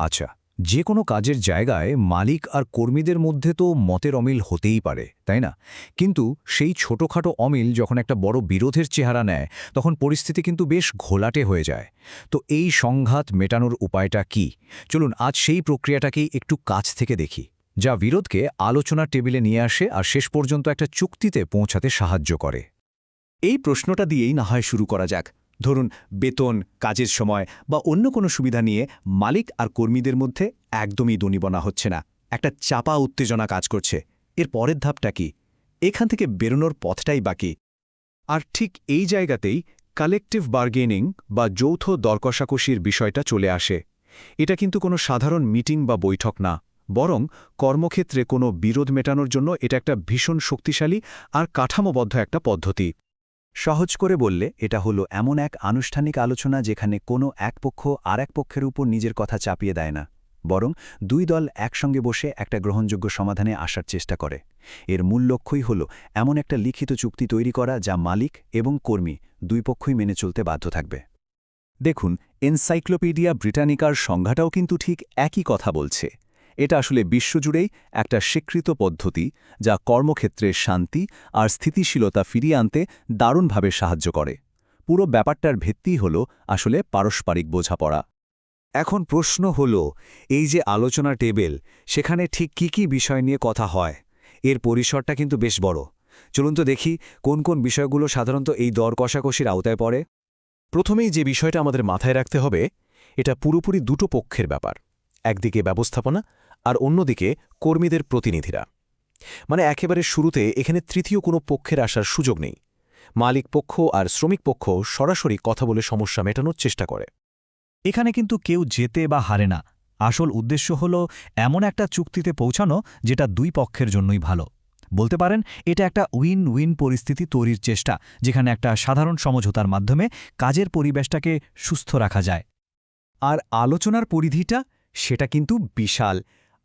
আচ্ছা যে কোনো কাজের জায়গায় মালিক আর কর্মীদের মধ্যে তো মতের অমিল হতেই পারে, তাই না? কিন্তু সেই ছোটখাটো অমিল যখন একটা বড় বিরোধের চেহারা নেয়, তখন পরিস্থিতি কিন্তু বেশ ঘোলাটে হয়ে যায়। তো এই সংঘাত মেটানোর উপায়টা কি? চলুন আজ সেই প্রক্রিয়াটাকেই একটু কাছ থেকে দেখি, যা বিরোধকে আলোচনার টেবিলে নিয়ে আসে আর শেষ পর্যন্ত একটা চুক্তিতে পৌঁছাতে সাহায্য করে। এই প্রশ্নটা দিয়েই না হয় শুরু করা যাক। ধরুন, বেতন, কাজের সময় বা অন্য কোনো সুবিধা নিয়ে মালিক আর কর্মীদের মধ্যে একদমই দনিবনা হচ্ছে না। একটা চাপা উত্তেজনা কাজ করছে। এর পরের ধাপটা কি? এখান থেকে বেরোনোর পথটাই বাকি। আর ঠিক এই জায়গাতেই কালেকটিভ বার্গেনিং বা যৌথ দরকষাকষির বিষয়টা চলে আসে। এটা কিন্তু কোনো সাধারণ মিটিং বা বৈঠক না। বরং কর্মক্ষেত্রে কোনো বিরোধ মেটানোর জন্য এটা একটা ভীষণ শক্তিশালী আর কাঠামোবদ্ধ একটা পদ্ধতি। সহজ করে বললে, এটা হলো এমন এক আনুষ্ঠানিক আলোচনা যেখানে কোনো এক পক্ষ আর এক পক্ষের উপর নিজের কথা চাপিয়ে দেয় না, বরং দুই দল একসঙ্গে বসে একটা গ্রহণযোগ্য সমাধানে আসার চেষ্টা করে। এর মূল লক্ষ্যই হল এমন একটা লিখিত চুক্তি তৈরি করা যা মালিক এবং কর্মী দুই পক্ষই মেনে চলতে বাধ্য থাকবে। দেখুন, এনসাইক্লোপিডিয়া ব্রিটানিকার সংজ্ঞাটাও কিন্তু ঠিক একই কথা বলছে। এটা আসলে বিশ্বজুড়েই একটা স্বীকৃত পদ্ধতি যা কর্মক্ষেত্রে শান্তি আর স্থিতিশীলতা ফিরিয়ে আনতে দারুণভাবে সাহায্য করে। পুরো ব্যাপারটার ভিত্তি হল আসলে পারস্পরিক বোঝাপড়া। এখন প্রশ্ন হল, এই যে আলোচনা টেবিল, সেখানে ঠিক কি কি বিষয় নিয়ে কথা হয়? এর পরিসরটা কিন্তু বেশ বড়। চলুন তো দেখি কোন কোন বিষয়গুলো সাধারণত এই দর কষাকষির আওতায় পড়ে। প্রথমেই যে বিষয়টা আমাদের মাথায় রাখতে হবে, এটা পুরোপুরি দুটো পক্ষের ব্যাপার। একদিকে ব্যবস্থাপনা আর অন্যদিকে কর্মীদের প্রতিনিধিরা। মানে একেবারে শুরুতে এখানে তৃতীয় কোনো পক্ষের আসার সুযোগ নেই। মালিক পক্ষ আর শ্রমিক পক্ষ সরাসরি কথা বলে সমস্যা মেটানোর চেষ্টা করে। এখানে কিন্তু কেউ যেতে বা হারে না। আসল উদ্দেশ্য হল এমন একটা চুক্তিতে পৌঁছানো যেটা দুই পক্ষের জন্যই ভালো। বলতে পারেন, এটা একটা উইন উইন পরিস্থিতি তৈরির চেষ্টা, যেখানে একটা সাধারণ সমঝোতার মাধ্যমে কাজের পরিবেশটাকে সুস্থ রাখা যায়। আর আলোচনার পরিধিটা সেটা কিন্তু বিশাল।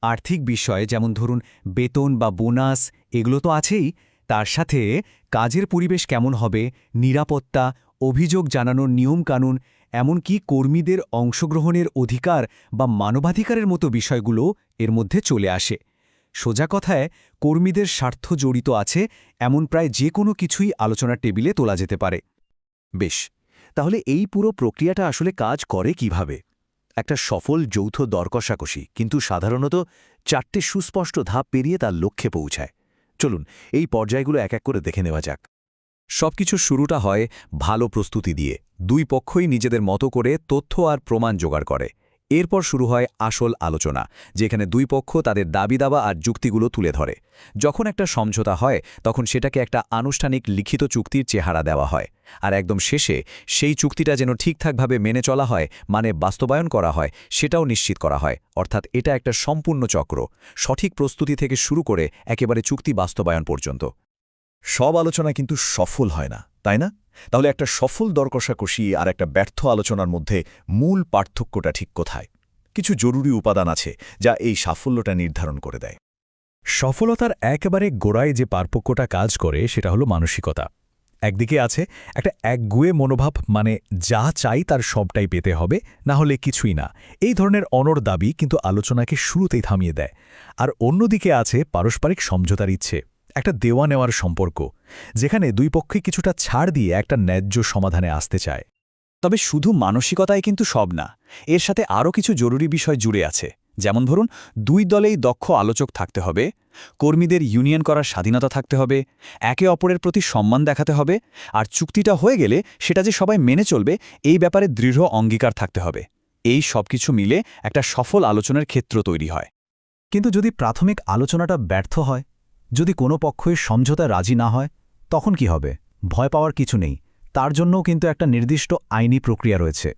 আর্থিক বিষয়ে, যেমন ধরুন বেতন বা বোনাস, এগুলো তো আছেই। তার সাথে কাজের পরিবেশ কেমন হবে, নিরাপত্তা, অভিযোগ জানানোর নিয়মকানুন, এমনকি কর্মীদের অংশগ্রহণের অধিকার বা মানবাধিকারের মতো বিষয়গুলো এর মধ্যে চলে আসে। সোজা কথায়, কর্মীদের স্বার্থ জড়িত আছে এমন প্রায় যে কোনো কিছুই আলোচনার টেবিলে তোলা যেতে পারে। বেশ, তাহলে এই পুরো প্রক্রিয়াটা আসলে কাজ করে কীভাবে? একটা সফল যৌথ দরকষাকষি কিন্তু সাধারণত চারটে সুস্পষ্ট ধাপ পেরিয়ে তার লক্ষ্যে পৌঁছায়। চলুন, এই পর্যায়গুলো এক এক করে দেখে নেওয়া যাক। সবকিছু শুরুটা হয় ভালো প্রস্তুতি দিয়ে। দুই পক্ষই নিজেদের মতো করে তথ্য আর প্রমাণ জোগাড় করে। এরপর শুরু হয় আসল আলোচনা, যেখানে দুই পক্ষ তাদের দাবি দাবা আর যুক্তিগুলো তুলে ধরে। যখন একটা সমঝোতা হয়, তখন সেটাকে একটা আনুষ্ঠানিক লিখিত চুক্তির চেহারা দেওয়া হয়। আর একদম শেষে, সেই চুক্তিটা যেন ঠিকঠাকভাবে মেনে চলা হয় মানে বাস্তবায়ন করা হয়, সেটাও নিশ্চিত করা হয়। অর্থাৎ এটা একটা সম্পূর্ণ চক্র, সঠিক প্রস্তুতি থেকে শুরু করে একেবারে চুক্তি বাস্তবায়ন পর্যন্ত। সব আলোচনা কিন্তু সফল হয় না, তাই না? তাহলে একটা সফল দরকষাকষি আর একটা ব্যর্থ আলোচনার মধ্যে মূল পার্থক্যটা ঠিক কোথায়? কিছু জরুরি উপাদান আছে যা এই সাফল্যটা নির্ধারণ করে দেয়। সফলতার একেবারে গোড়ায় যে পার্থক্যটা কাজ করে সেটা হলো মানসিকতা। একদিকে আছে একটা একগুয়ে মনোভাব মানে যা চাই তার সবটাই পেতে হবে, না হলে কিছুই না। এই ধরনের অনর দাবি কিন্তু আলোচনাকে শুরুতেই থামিয়ে দেয়। আর অন্যদিকে আছে পারস্পরিক সমঝোতার ইচ্ছে। একটা দেওয়া নেওয়ার সম্পর্ক, যেখানে দুই পক্ষে কিছুটা ছাড় দিয়ে একটা ন্যায্য সমাধানে আসতে চায়। তবে শুধু মানসিকতাই কিন্তু সব না, এর সাথে আরও কিছু জরুরি বিষয় জুড়ে আছে। যেমন ধরুন, দুই দলেই দক্ষ আলোচক থাকতে হবে, কর্মীদের ইউনিয়ন করার স্বাধীনতা থাকতে হবে, একে অপরের প্রতি সম্মান দেখাতে হবে, আর চুক্তিটা হয়ে গেলে সেটা যে সবাই মেনে চলবে, এই ব্যাপারে দৃঢ় অঙ্গীকার থাকতে হবে। এই সব কিছু মিলে একটা সফল আলোচনার ক্ষেত্র তৈরি হয়। কিন্তু যদি প্রাথমিক আলোচনাটা ব্যর্থ হয় যদি কোনো পক্ষই সমঝোতায় রাজি না হয়, তখন কি হবে? ভয় পাওয়ার কিছু নেই। তার জন্যও কিন্তু একটা নির্দিষ্ট আইনি প্রক্রিয়া রয়েছে।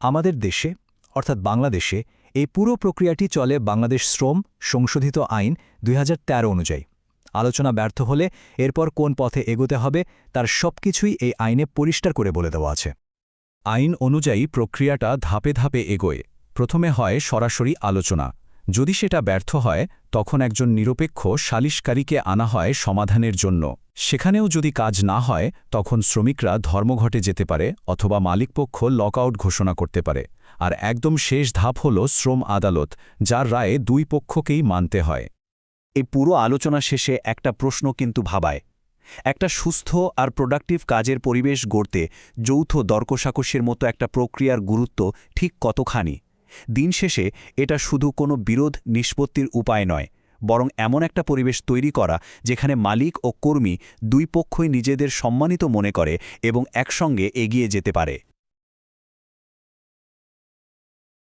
আমাদের দেশে, অর্থাৎ বাংলাদেশে, এই পুরো প্রক্রিয়াটি চলে বাংলাদেশ শ্রম সংশোধিত আইন দুই হাজার তেরো অনুযায়ী। আলোচনা ব্যর্থ হলে এরপর কোন পথে এগোতে হবে, তার সবকিছুই এই আইনে পরিষ্কার করে বলে দেওয়া আছে। আইন অনুযায়ী প্রক্রিয়াটা ধাপে ধাপে এগোয়। প্রথমে হয় সরাসরি আলোচনা। যদি সেটা ব্যর্থ হয়, তখন একজন নিরপেক্ষ সালিশকারীকে আনা হয় সমাধানের জন্য। সেখানেও যদি কাজ না হয়, তখন শ্রমিকরা ধর্মঘটে যেতে পারে অথবা মালিকপক্ষ লকআউট ঘোষণা করতে পারে। আর একদম শেষ ধাপ হল শ্রম আদালত, যার রায়ে দুই পক্ষকেই মানতে হয়। এই পুরো আলোচনা শেষে একটা প্রশ্ন কিন্তু ভাবায়। একটা সুস্থ আর প্রোডাক্টিভ কাজের পরিবেশ গড়তে যৌথ দর্কসাকস্যের মতো একটা প্রক্রিয়ার গুরুত্ব ঠিক কতখানি? দিন শেষে এটা শুধু কোনো বিরোধ নিষ্পত্তির উপায় নয়, বরং এমন একটা পরিবেশ তৈরি করা যেখানে মালিক ও কর্মী দুই পক্ষই নিজেদের সম্মানিত মনে করে এবং একসঙ্গে এগিয়ে যেতে পারে।